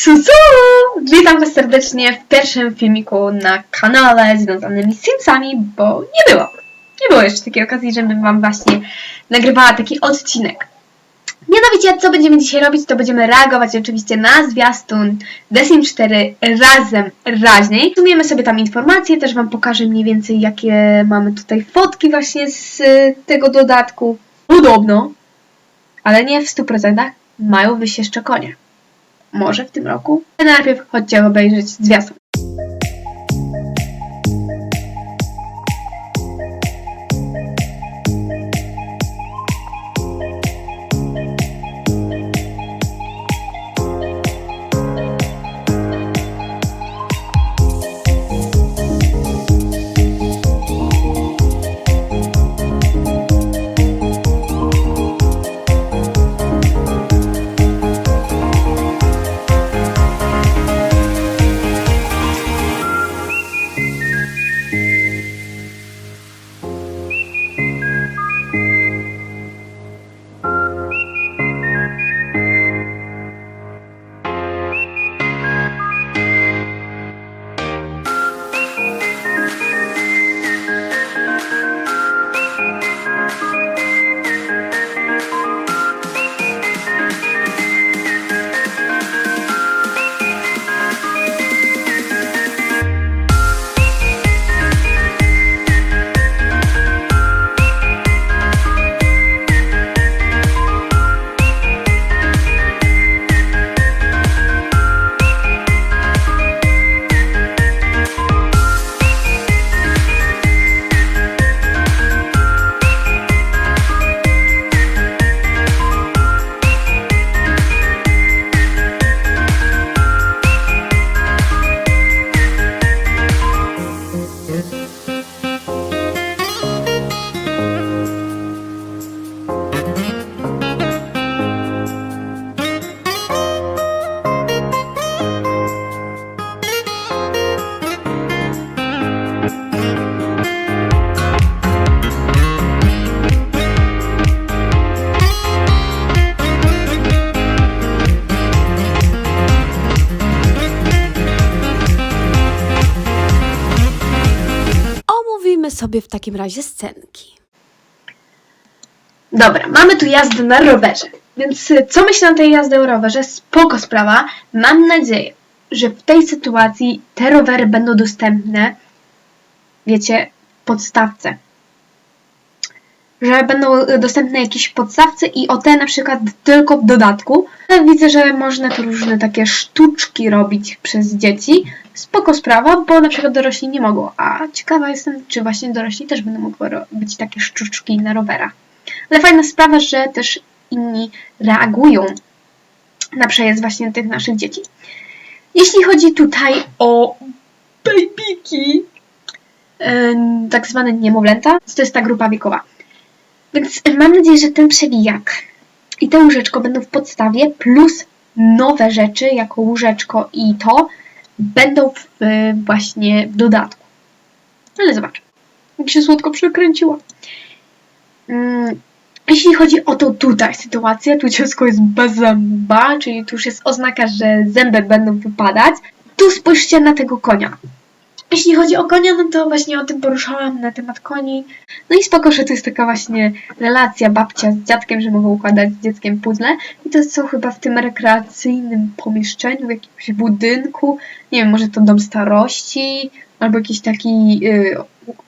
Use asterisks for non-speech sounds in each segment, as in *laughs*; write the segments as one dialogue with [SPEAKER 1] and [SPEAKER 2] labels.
[SPEAKER 1] Susu! Witam Was serdecznie w pierwszym filmiku na kanale związanym z Simsami, bo nie było. Nie było jeszcze takiej okazji, żebym Wam właśnie nagrywała taki odcinek. Mianowicie, co będziemy dzisiaj robić, to będziemy reagować oczywiście na zwiastun The Sims 4 razem raźniej. Sumujemy sobie tam informacje, też Wam pokażę mniej więcej, jakie mamy tutaj fotki właśnie z tego dodatku. Podobno, ale nie w 100%, mają wyjść jeszcze konie może w tym roku. Ale najpierw chodźcie obejrzeć zwiastun.
[SPEAKER 2] Omówimy sobie w takim razie scenki.
[SPEAKER 1] Dobra, mamy tu jazdę na rowerze. Więc y, co myślę na tej jazdy o rowerze? Spoko sprawa. Mam nadzieję, że w tej sytuacji te rowery będą dostępne, wiecie, podstawce. Że będą y, dostępne jakieś podstawce i o te na przykład tylko w dodatku. Ale widzę, że można tu różne takie sztuczki robić przez dzieci. Spoko sprawa, bo na przykład dorośli nie mogą. A ciekawa jestem, czy właśnie dorośli też będą mogły ro- być takie sztuczki na rowerach. Ale fajna sprawa, że też inni reagują na przejazd właśnie tych naszych dzieci. Jeśli chodzi tutaj o babyki, tak zwane niemowlęta, to jest ta grupa wiekowa. Więc mam nadzieję, że ten przewijak i to łóżeczko będą w podstawie, plus nowe rzeczy, jako łóżeczko i to, będą w, e, właśnie w dodatku. Ale zobacz, jak się słodko przekręciła. Mm, Jeśli chodzi o to tutaj sytuację, tu dziecko jest bez zęba, czyli tu już jest oznaka, że zęby będą wypadać. Tu spójrzcie na tego konia. Jeśli chodzi o konia, no to właśnie o tym poruszałam na temat koni. No i spoko, że to jest taka właśnie relacja babcia z dziadkiem, że mogą układać z dzieckiem puzzle. I to są chyba w tym rekreacyjnym pomieszczeniu, w jakimś budynku. Nie wiem, może to dom starości, albo jakiś taki y,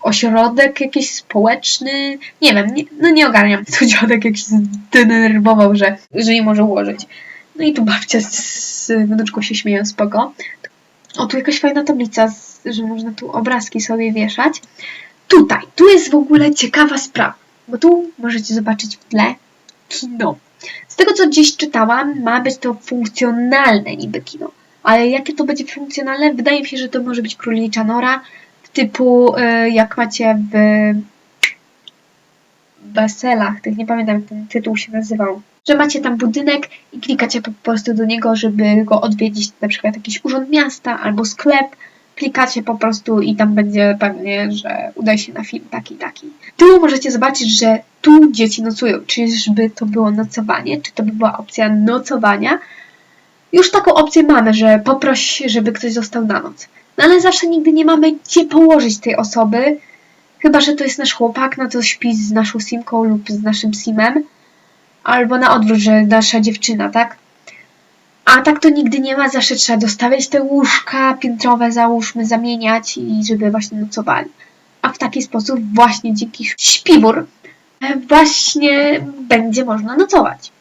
[SPEAKER 1] ośrodek jakiś społeczny. Nie wiem, nie, no nie ogarniam. *laughs* Tu dziadek jakiś zdenerwował, że, że nie może ułożyć. No i tu babcia z, z wnuczką się śmieją spoko. O, tu jakaś fajna tablica, z, że można tu obrazki sobie wieszać. Tutaj, tu jest w ogóle ciekawa sprawa, bo tu możecie zobaczyć w tle kino. Z tego, co gdzieś czytałam, ma być to funkcjonalne niby kino. Ale jakie to będzie funkcjonalne? Wydaje mi się, że to może być królicza nora, typu y, jak macie w Baselach, tych nie pamiętam jak ten tytuł się nazywał, że macie tam budynek i klikacie po prostu do niego, żeby go odwiedzić, na przykład jakiś urząd miasta albo sklep, klikacie po prostu i tam będzie pewnie, że uda się na film taki, taki. Tu możecie zobaczyć, że tu dzieci nocują. Czyżby to było nocowanie? Czy to by była opcja nocowania? Już taką opcję mamy, że poproś, żeby ktoś został na noc. No ale zawsze nigdy nie mamy gdzie położyć tej osoby. Chyba, że to jest nasz chłopak, no to śpi z naszą simką lub z naszym simem. Albo na odwrót, że nasza dziewczyna, tak? A tak to nigdy nie ma, zawsze trzeba dostawiać te łóżka piętrowe, załóżmy, zamieniać i żeby właśnie nocowali. A w taki sposób właśnie dzięki śpiwór e, właśnie będzie można nocować.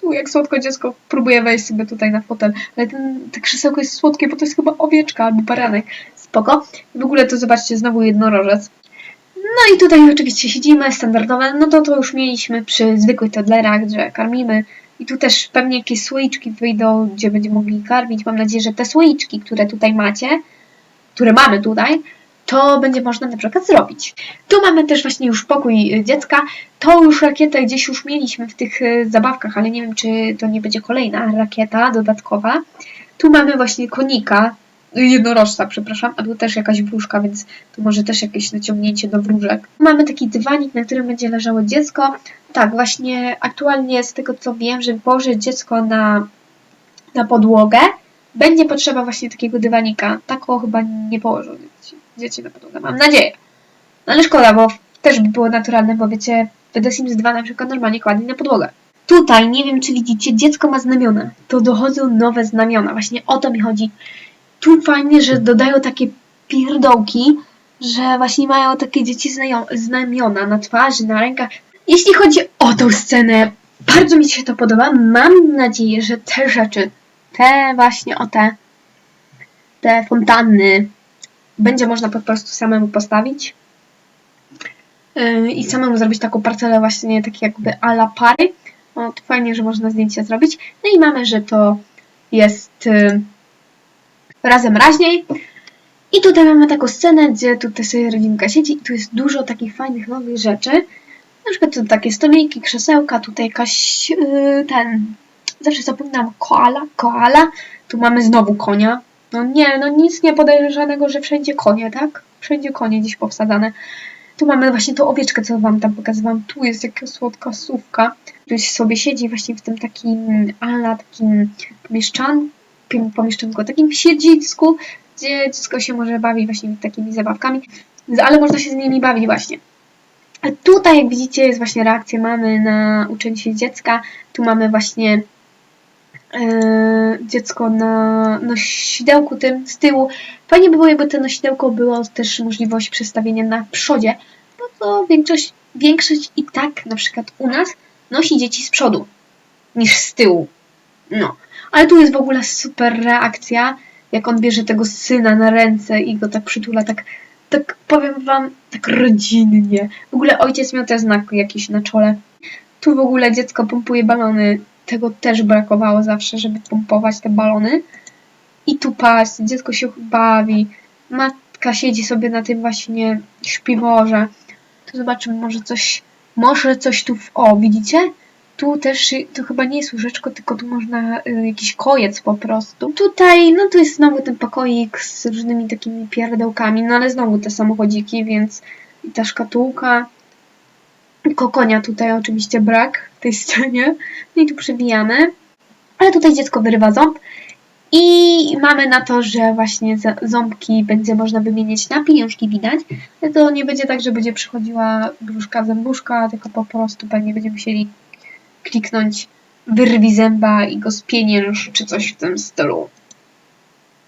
[SPEAKER 1] Tu jak słodko dziecko próbuje wejść sobie tutaj na fotel, ale ten, te krzesełko jest słodkie, bo to jest chyba owieczka albo baranek. Spoko. W ogóle to zobaczcie, znowu jednorożec. No i tutaj oczywiście siedzimy, standardowe, no to to już mieliśmy przy zwykłych toddlerach, że karmimy. I tu też pewnie jakieś słoiczki wyjdą, gdzie będziemy mogli karmić. Mam nadzieję, że te słoiczki, które tutaj macie, które mamy tutaj, to będzie można na przykład zrobić. Tu mamy też właśnie już pokój y, dziecka. To już rakietę gdzieś już mieliśmy w tych y, zabawkach, ale nie wiem, czy to nie będzie kolejna rakieta dodatkowa. Tu mamy właśnie konika, y, jednorożca, przepraszam, a tu też jakaś wróżka, więc tu może też jakieś naciągnięcie do wróżek. Mamy taki dywanik, na którym będzie leżało dziecko. Tak, właśnie aktualnie z tego co wiem, żeby położyć dziecko na, na podłogę, będzie potrzeba właśnie takiego dywanika. Taką chyba nie położą dzieci, dzieci na podłogę, mam nadzieję. No ale szkoda, bo też by było naturalne, bo wiecie, w The Sims 2 na przykład normalnie kładli na podłogę. Tutaj, nie wiem czy widzicie, dziecko ma znamiona. To dochodzą nowe znamiona. Właśnie o to mi chodzi. Tu fajnie, że dodają takie pierdołki, że właśnie mają takie dzieci znamiona na twarzy, na rękach. Jeśli chodzi o tą scenę, bardzo mi się to podoba. Mam nadzieję, że te rzeczy, te właśnie o te, te fontanny, będzie można po prostu samemu postawić. Yy, I samemu zrobić taką parcelę właśnie tak jakby a la pary. No to fajnie, że można zdjęcie zrobić. No i mamy, że to jest yy, razem raźniej. I tutaj mamy taką scenę, gdzie tutaj sobie rodzinka siedzi i tu jest dużo takich fajnych nowych rzeczy. Na przykład tu takie stoliki, krzesełka, tutaj jakaś yy, ten, zawsze zapominam, koala, koala. Tu mamy znowu konia. No nie, no nic nie podejrzanego, że wszędzie konie, tak? Wszędzie konie gdzieś powsadzane. Tu mamy właśnie tą owieczkę, co wam tam pokazywałam. Tu jest jaka słodka słówka. Tu sobie siedzi właśnie w tym takim, ala takim pomieszczan, pomieszczanku, takim siedzisku, gdzie dziecko się może bawić właśnie takimi zabawkami, ale można się z nimi bawić właśnie. Tutaj, jak widzicie, jest właśnie reakcja mamy na uczenie się dziecka. Tu mamy właśnie e, dziecko na nosidełku tym z tyłu. Fajnie by było, jakby to nosidełko było też możliwość przestawienia na przodzie, bo to większość, większość i tak na przykład u nas nosi dzieci z przodu niż z tyłu. No. Ale tu jest w ogóle super reakcja, jak on bierze tego syna na ręce i go tak przytula, tak, tak powiem wam, tak rodzinnie. W ogóle ojciec miał też znak jakiś na czole. Tu w ogóle dziecko pompuje balony. Tego też brakowało zawsze, żeby pompować te balony. I tu patrz, dziecko się bawi. Matka siedzi sobie na tym właśnie śpiworze. Tu zobaczymy, może coś, może coś tu w... O, widzicie? Tu też, to chyba nie jest łóżeczko, tylko tu można y, jakiś kojec po prostu. Tutaj, no tu jest znowu ten pokoik z różnymi takimi pierdełkami, no ale znowu te samochodziki, więc i ta szkatułka. Kokonia tutaj oczywiście brak w tej scenie. No i tu przebijamy. Ale tutaj dziecko wyrywa ząb. I mamy na to, że właśnie ząbki będzie można wymienić na pieniążki widać. Ale to nie będzie tak, że będzie przychodziła gruszka zębuszka, tylko po prostu pewnie będziemy musieli kliknąć wyrwi zęba i go spienięż, czy coś w tym stylu.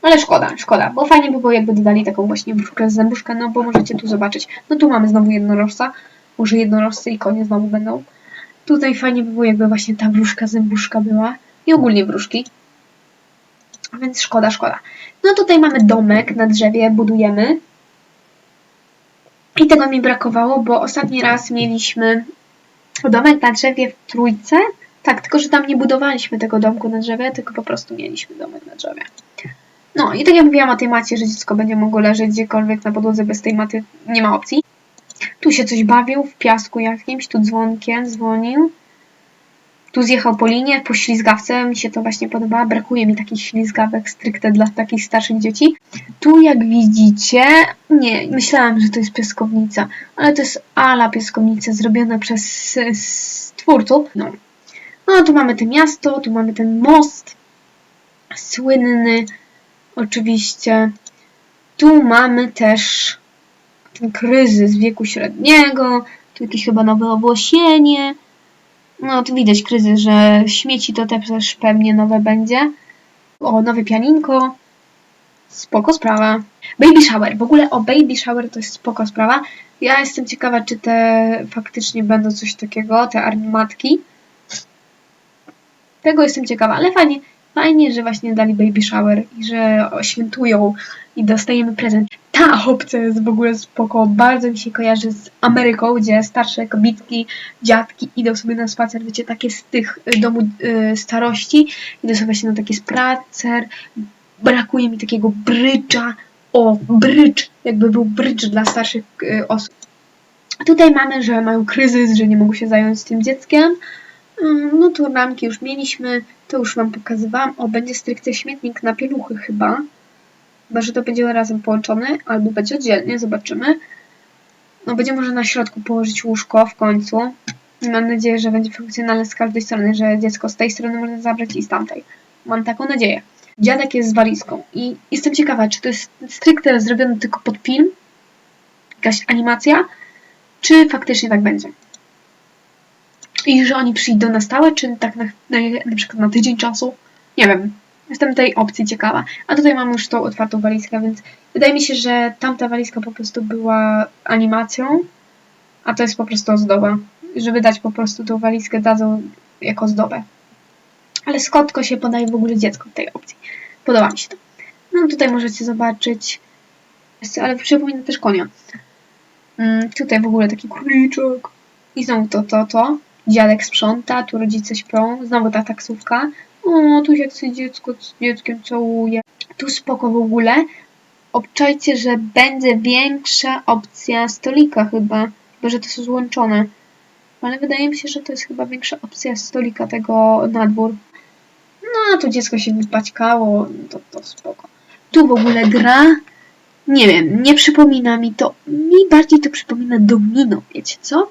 [SPEAKER 1] Ale szkoda, szkoda, bo fajnie by było jakby dodali taką właśnie wróżkę z zębuszka, no bo możecie tu zobaczyć. No tu mamy znowu jednorożca, może jednorożce i konie znowu będą. Tutaj fajnie by było jakby właśnie ta wróżka zębuszka była i ogólnie wróżki. Więc szkoda, szkoda. No tutaj mamy domek na drzewie, budujemy. I tego mi brakowało, bo ostatni raz mieliśmy domek na drzewie w trójce. Tak, tylko że tam nie budowaliśmy tego domku na drzewie, tylko po prostu mieliśmy domek na drzewie. No i tak jak mówiłam o tej macie, że dziecko będzie mogło leżeć gdziekolwiek na podłodze bez tej maty, nie ma opcji. Tu się coś bawił w piasku jakimś, tu dzwonkiem dzwonił. Tu zjechał po linie, po ślizgawce, mi się to właśnie podoba. Brakuje mi takich ślizgawek stricte dla takich starszych dzieci. Tu jak widzicie, nie, myślałam, że to jest piaskownica, ale to jest ala piaskownica zrobiona przez stwórców. No. no, tu mamy to miasto, tu mamy ten most. słynny oczywiście. Tu mamy też ten kryzys wieku średniego, tu jakieś chyba nowe owłosienie. No tu widać kryzys, że śmieci to też pewnie nowe będzie. O, nowe pianinko. Spoko sprawa. Baby shower. W ogóle o baby shower to jest spoko sprawa. Ja jestem ciekawa, czy te faktycznie będą coś takiego, te animatki. Tego jestem ciekawa, ale fajnie, fajnie, że właśnie dali baby shower i że świętują i dostajemy prezent. Ta opcja jest w ogóle spoko, bardzo mi się kojarzy z Ameryką, gdzie starsze kobietki, dziadki idą sobie na spacer, wiecie, takie z tych y, domu y, starości, idą sobie właśnie na taki spacer, brakuje mi takiego brydża, o, brydż, jakby był brydż dla starszych y, osób. Tutaj mamy, że mają kryzys, że nie mogą się zająć tym dzieckiem. Mm, No tu ramki już mieliśmy, to już Wam pokazywałam. O, będzie stricte śmietnik na pieluchy chyba. Chyba, że to będzie razem połączone, albo będzie oddzielnie, zobaczymy. No będzie można na środku położyć łóżko w końcu. I Mam nadzieję, że będzie funkcjonalne z każdej strony, że dziecko z tej strony można zabrać i z tamtej. Mam taką nadzieję. Dziadek jest z walizką i jestem ciekawa, czy to jest stricte zrobione tylko pod film, jakaś animacja, czy faktycznie tak będzie. I że oni przyjdą na stałe, czy tak na, na, na przykład na tydzień czasu. Nie wiem. Jestem tej opcji ciekawa. A tutaj mam już tą otwartą walizkę, więc wydaje mi się, że tamta walizka po prostu była animacją, a to jest po prostu ozdoba. Żeby dać po prostu tą walizkę, dadzą jako ozdobę. Ale skądko się podaje w ogóle dziecko w tej opcji. Podoba mi się to. No tutaj możecie zobaczyć, ale przypomina też konia. Mm, tutaj w ogóle taki króliczek. I znowu to, to, to. Dziadek sprząta, tu rodzice śpią. Znowu ta taksówka. O, tu jak sobie dziecko z dzieckiem całuje. Tu spoko w ogóle. Obczajcie, że będzie większa opcja stolika chyba. Chyba, że to są złączone. Ale wydaje mi się, że to jest chyba większa opcja stolika tego na dwór. No, tu dziecko się wypaćkało, to, to spoko. Tu w ogóle gra, nie wiem, nie przypomina mi to, mi bardziej to przypomina domino, wiecie co?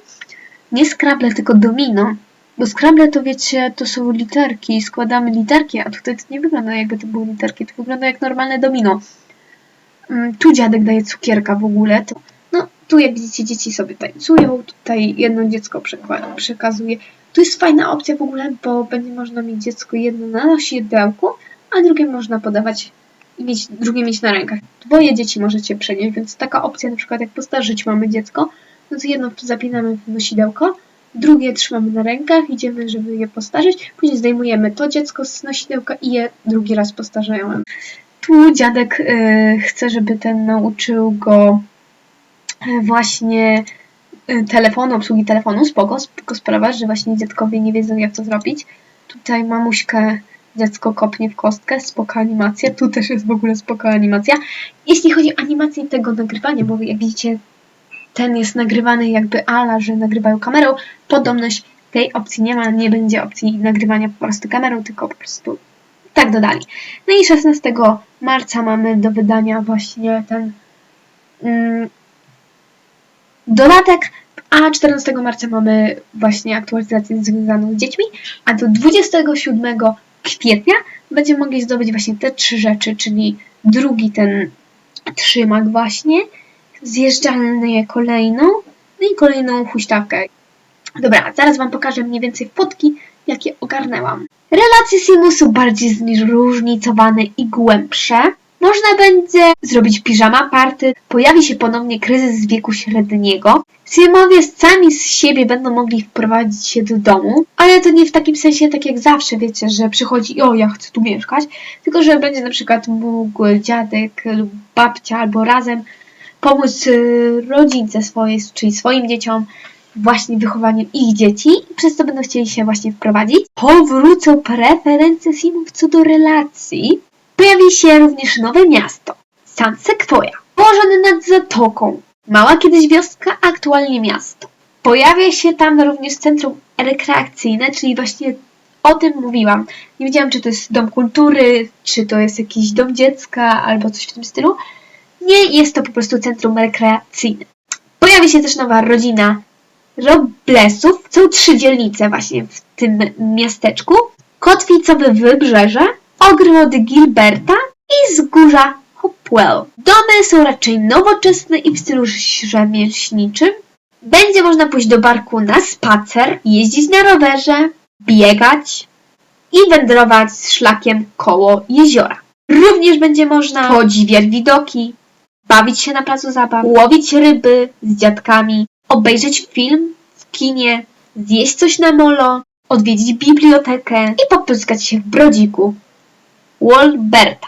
[SPEAKER 1] Nie Scrabble, tylko domino. Bo Scrabble to wiecie, to są literki, składamy literki, a tutaj to nie wygląda jakby to były literki, to wygląda jak normalne domino. Mm, Tu dziadek daje cukierka w ogóle, to, no tu jak widzicie dzieci sobie tańcują, tutaj jedno dziecko przekazuje. Tu jest fajna opcja w ogóle, bo będzie można mieć dziecko jedno na nosidełku, a drugie można podawać i mieć, drugie mieć na rękach. Dwoje dzieci możecie przenieść, więc taka opcja na przykład jak postarzyć mamy dziecko, no to jedno zapinamy w nosidełko, drugie trzymamy na rękach, idziemy, żeby je postarzyć, później zdejmujemy to dziecko z nosidełka i je drugi raz postarzamy. Tu dziadek y, chce, żeby ten nauczył go y, właśnie y, telefonu, obsługi telefonu, spoko, spoko sprawa, że właśnie dziadkowie nie wiedzą jak to zrobić. Tutaj mamuśkę dziecko kopnie w kostkę, spoko animacja, tu też jest w ogóle spoko animacja. Jeśli chodzi o animację tego nagrywania, bo jak widzicie ten jest nagrywany jakby ala, że nagrywają kamerą, podobność tej opcji nie ma, nie będzie opcji nagrywania po prostu kamerą, tylko po prostu tak dodali. No i 16 marca mamy do wydania właśnie ten mm, dodatek, a 14 marca mamy właśnie aktualizację związaną z dziećmi, a do 27 kwietnia będziemy mogli zdobyć właśnie te trzy rzeczy, czyli drugi ten trzymak właśnie, zjeżdżalnię kolejną, no i kolejną huśtawkę. Dobra, zaraz Wam pokażę mniej więcej fotki, jakie ogarnęłam. Relacje Simu są bardziej zróżnicowane i głębsze. Można będzie zrobić piżama party, pojawi się ponownie kryzys z wieku średniego. Simowie sami z siebie będą mogli wprowadzić się do domu, ale to nie w takim sensie tak jak zawsze, wiecie, że przychodzi o ja chcę tu mieszkać, tylko że będzie na przykład mógł dziadek lub babcia albo razem pomóc y, rodzice swojej, czyli swoim dzieciom właśnie wychowaniem ich dzieci i przez to będą chcieli się właśnie wprowadzić. Powrócą preferencje Simów co do relacji. Pojawi się również nowe miasto, San Sequoia, położone nad zatoką. Mała kiedyś wioska, aktualnie miasto. Pojawia się tam również centrum rekreacyjne, czyli właśnie o tym mówiłam. Nie wiedziałam, czy to jest dom kultury, czy to jest jakiś dom dziecka, albo coś w tym stylu. Nie, jest to po prostu centrum rekreacyjne. Pojawi się też nowa rodzina Roblesów. Są trzy dzielnice właśnie w tym miasteczku. Kotwicowe Wybrzeże, ogrody Gilberta i wzgórza Hopwell. Domy są raczej nowoczesne i w stylu rzemieślniczym. Będzie można pójść do parku na spacer, jeździć na rowerze, biegać i wędrować szlakiem koło jeziora. Również będzie można podziwiać widoki, bawić się na placu zabaw, łowić ryby z dziadkami, obejrzeć film w kinie, zjeść coś na molo, odwiedzić bibliotekę i popluskać się w brodziku. Wolberta.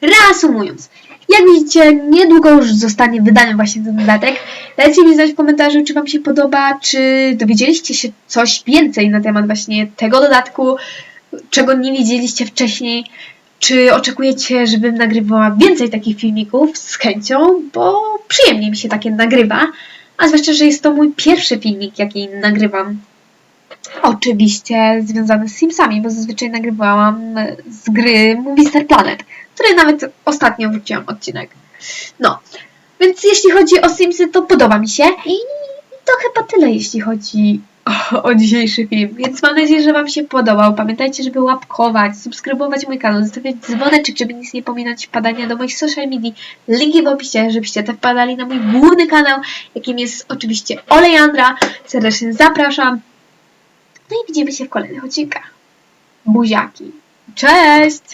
[SPEAKER 1] Reasumując, jak widzicie, niedługo już zostanie wydany właśnie ten dodatek. Dajcie mi znać w komentarzu, czy Wam się podoba, czy dowiedzieliście się coś więcej na temat właśnie tego dodatku, czego nie widzieliście wcześniej. Czy oczekujecie, żebym nagrywała więcej takich filmików z chęcią, bo przyjemnie mi się takie nagrywa. A zwłaszcza, że jest to mój pierwszy filmik, jaki nagrywam. Oczywiście związany z Simsami, bo zazwyczaj nagrywałam z gry Movie Planet, której nawet ostatnio wróciłam odcinek. No, więc jeśli chodzi o Simsy, to podoba mi się i to chyba tyle, jeśli chodzi o, o dzisiejszy film. Więc mam nadzieję, że Wam się podobał. Pamiętajcie, żeby łapkować, subskrybować mój kanał, zostawiać dzwoneczek, żeby nic nie pominąć wpadania do moich social media. Linki w opisie, żebyście też wpadali na mój główny kanał, jakim jest oczywiście Olejandra. Serdecznie zapraszam. No i widzimy się w kolejnych odcinkach. Buziaki. Cześć!